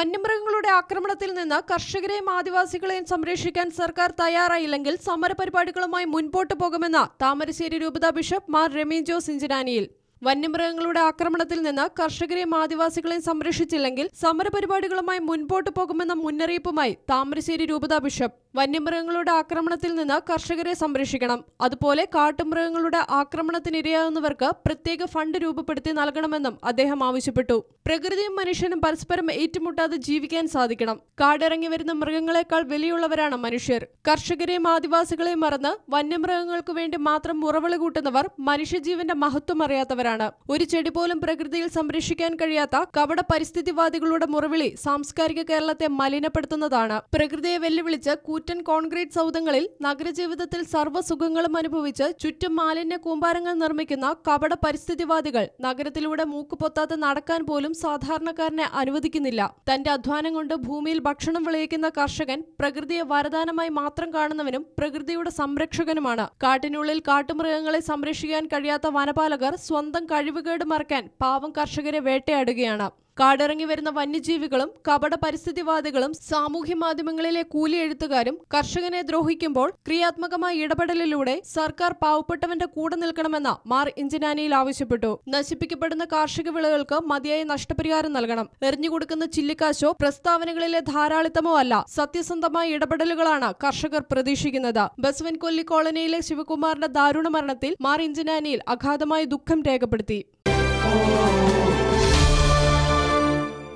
വന്യമൃഗങ്ങളുടെ ആക്രമണത്തിൽ നിന്ന് കർഷകരെയും ആദിവാസികളെയും സംരക്ഷിക്കാൻ സർക്കാർ തയ്യാറായില്ലെങ്കിൽ സമരപരിപാടികളുമായി മുൻപോട്ട് പോകുമെന്ന് താമരശ്ശേരി രൂപതാ ബിഷപ്പ് മാർ രമീൻ ജോസ് ഇഞ്ചനാനിയിൽ വന്യമൃഗങ്ങളുടെ ആക്രമണത്തിൽ നിന്ന് കർഷകരെയും ആദിവാസികളെയും സംരക്ഷിച്ചില്ലെങ്കിൽ സമരപരിപാടികളുമായി മുൻപോട്ട് പോകുമെന്ന മുന്നറിയിപ്പുമായി താമരശ്ശേരി രൂപതാ ബിഷപ്പ്. വന്യമൃഗങ്ങളുടെ ആക്രമണത്തിൽ നിന്ന് കർഷകരെ സംരക്ഷിക്കണം. അതുപോലെ കാട്ടുമൃഗങ്ങളുടെ ആക്രമണത്തിനിരയാകുന്നവർക്ക് പ്രത്യേക ഫണ്ട് രൂപപ്പെടുത്തി നൽകണമെന്നും അദ്ദേഹം ആവശ്യപ്പെട്ടു. പ്രകൃതിയും മനുഷ്യനും പരസ്പരം ഏറ്റുമുട്ടാതെ ജീവിക്കാൻ സാധിക്കണം. കാടിറങ്ങി വരുന്ന മൃഗങ്ങളെക്കാൾ വിലയുള്ളവരാണ് മനുഷ്യർ. കർഷകരെയും ആദിവാസികളെയും മറന്ന് വന്യമൃഗങ്ങൾക്കു വേണ്ടി മാത്രം മുറവിളി കൂട്ടുന്നവർ മനുഷ്യജീവന്റെ മഹത്വം അറിയാത്തവരാണ്. ഒരു ചെടി പോലും പ്രകൃതിയിൽ സംരക്ഷിക്കാൻ കഴിയാത്ത കവട പരിസ്ഥിതിവാദികളുടെ മുറവിളി സാംസ്കാരിക കേരളത്തെ മലിനപ്പെടുത്തുന്നതാണ്. പ്രകൃതിയെ വെല്ലുവിളിച്ച് കൂറ്റൻ കോൺക്രീറ്റ് സൗധങ്ങളിൽ നഗരജീവിതത്തിൽ സർവസുഖങ്ങളും അനുഭവിച്ച് ചുറ്റും മാലിന്യ കൂമ്പാരങ്ങൾ നിർമ്മിക്കുന്ന കപട പരിസ്ഥിതിവാദികൾ നഗരത്തിലൂടെ മൂക്കുപൊത്താതെ നടക്കാൻ പോലും സാധാരണക്കാരനെ അനുവദിക്കുന്നില്ല. തന്റെ അധ്വാനം കൊണ്ട് ഭൂമിയിൽ ഭക്ഷണം വിളയിക്കുന്ന കർഷകൻ പ്രകൃതിയെ വരദാനമായി മാത്രം കാണുന്നവനും പ്രകൃതിയുടെ സംരക്ഷകനുമാണ്. കാട്ടിനുള്ളിൽ കാട്ടുമൃഗങ്ങളെ സംരക്ഷിക്കാൻ കഴിയാത്ത വനപാലകർ സ്വന്തം കഴിവുകേട് മറക്കാൻ പാവം കർഷകരെ വേട്ടയാടുകയാണ്. കാടിറങ്ങി വരുന്ന വന്യജീവികളും കപട പരിസ്ഥിതിവാദികളും സാമൂഹ്യ മാധ്യമങ്ങളിലെ കൂലി എഴുത്തുകാരും കർഷകനെ ദ്രോഹിക്കുമ്പോൾ ക്രിയാത്മകമായ ഇടപെടലിലൂടെ സർക്കാർ പാവപ്പെട്ടവന്റെ കൂടെ നിൽക്കണമെന്ന് മാർ ഇഞ്ചനാനിയിൽ ആവശ്യപ്പെട്ടു. നശിപ്പിക്കപ്പെടുന്ന കാർഷിക വിളകൾക്ക് മതിയായ നഷ്ടപരിഹാരം നൽകണം. എറിഞ്ഞുകൊടുക്കുന്ന ചില്ലിക്കാശോ പ്രസ്താവനകളിലെ ധാരാളിത്തമോ അല്ല സത്യസന്ധമായ ഇടപെടലുകളാണ് കർഷകർ പ്രതീക്ഷിക്കുന്നത്. ബസ്വൻ കൊല്ലി കോളനിയിലെ ശിവകുമാറിന്റെ ദാരുണ മരണത്തിൽ മാർ ഇഞ്ചനാനിയിൽ അഗാധമായ ദുഃഖം രേഖപ്പെടുത്തി.